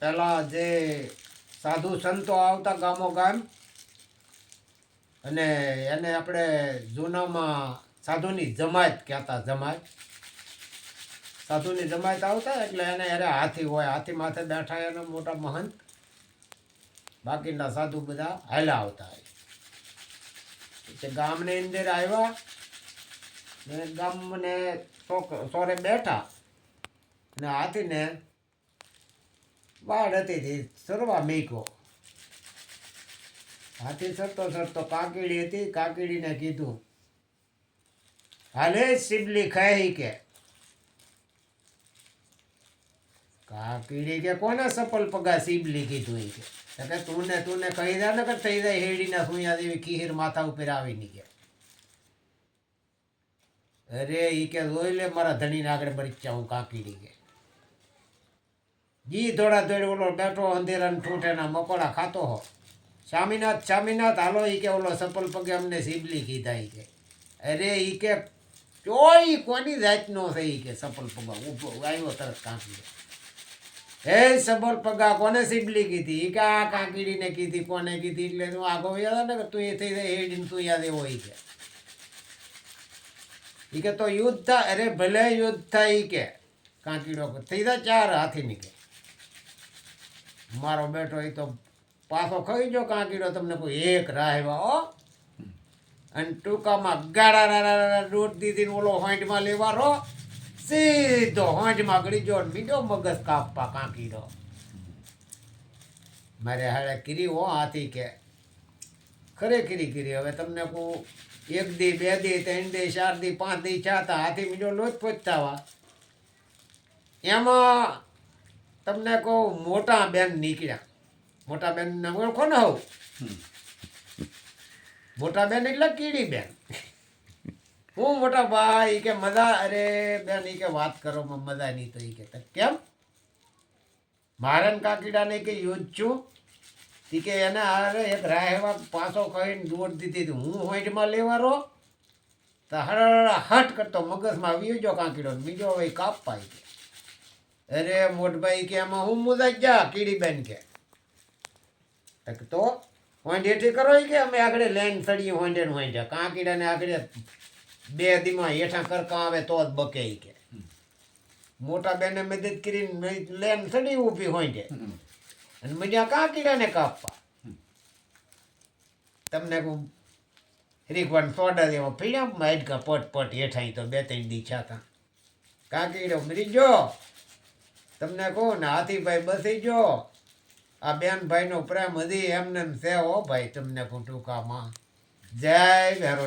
પહેલા જે સાધુ સંતો આવતા ગામો ગામ અને એને આપણે જૂનામાં સાધુની જમાત કહેતા જમાત સાધુની જમાત આવતા એટલે એને અરે હાથી હોય, હાથી માથે બેઠા એનો મોટા મહંત. બાકીના સાધુ બધા હાલ્યા આવતા તે ગામની અંદર આવ્યા, ને ગામને સોરે બેઠા, ને હાથીને તે સરવા મેકો. હાથી સરતો સરતો કાકીડી હતી, કાકીડીને કીધું, હાલે શિબલી ખાઈ કે. કાકીડી કે, કોને સપલ પગા શિબલી કીધું ઈ કે? કે તું ને તું ને કહી દે ને કે થઈ જાય હેડીના સુયા દેવી ખીર માથા ઉપર આવી ની કે. અરે ઈ કે જોઈ લે, મારા ધણીને આગળ મરી જાઉં કાકીડી કે. જી થોડા થોડી ઓલો બેઠો અંધેરાને ઠૂઠેના મકોડા ખાતો હો. સ્વામીનાથ સ્વામીનાથ, હાલો ઈ કે ઓલો સપલ પગે અમને સિબલી કીધા ઈ કે. અરે ઈ કે ચોઈ કોની જાતનો છે ઈ કે સપલ પગા? ઊભો આવ્યો તરત કાંકીડો હે સબલ પગા, કોને સિબલી કીધી? ઈ કે આ કાંકીડીને કીધી, કોને કીધી? એટલે તું આગો વ્યો ને કે તું એ થઈ જાય હેડીને તું યાદ એવો ઈ કે. ઈ કે તો યુદ્ધ થાય અરે ભલે યુદ્ધ થાય ઈ કે. કાંકીડો થઈ જાય ચાર હાથી કે મારો બેટો એ તો પાછો ખાઈ જો કાંકીડો તમને કોઈ એક રાહવા હો. અને ટૂંકામાં ગાડા રાડા દીધી ઓલો હોંટમાં લેવા રહો સીધો હોંટમાં ગળી જો બીજો મગજ કાપવા કાંકીડો મારે હાડે કીરી હો હાથી કે, ખરે કીરી હવે તમને કહું, એક દી, બે દી, ત્રણ દી, ચાર દી, પાંચ દી ચાતા હાથી બીજો લોચ પહોંચતા એમાં તમને કહું મોટા બેન નીકળ્યા. મોટા બેન ઓળખો ને હવ મોટા બેન એટલે કીડી બેન. હું મોટા ભાઈ કે મજા અરે બેન એ કે વાત કરો મજા નહીં તો એ કે કેમ? મારન કાકીડાને કે યુદ્ધ છું. એ કે એને અરે એક રાહેવા પાછો ખાઈને દોડ દીધી. હું હોઈટમાં લેવા રહો તો હળ હટ કરતો મગજમાં આવી જો કાંકીડો બીજો હવે કાપ પાઈ કે. અરે મોટભાઈ કે આમાં હું મુદાઈ જા કીડીબેન કે. તો હોંડ કરો કે અમે આગળ લેન સડી હોંડે ને હોંડે કાંકીડાને આગળ બે દીમાં હેઠા કરકા આવે તો જ બકે કે. મોટા બેને મદદ કરીને લેન સડી ઊભી હોંડે અને મજા કાંકીડાને કાપવા? તમને રીકવાન સોડા દેવા પીડ્યા માઇટકા પટ પટ હેઠાઈ તો બે ત્રણ દી છાતા કાકીડો મરી ગયો? તમને કહું ને, હાથીભાઈ બસી જો આ બેન ભાઈનો પ્રેમ હજી એમને એમ છે હો ભાઈ, તમને કહું ટૂંકામાં. જય ભેરો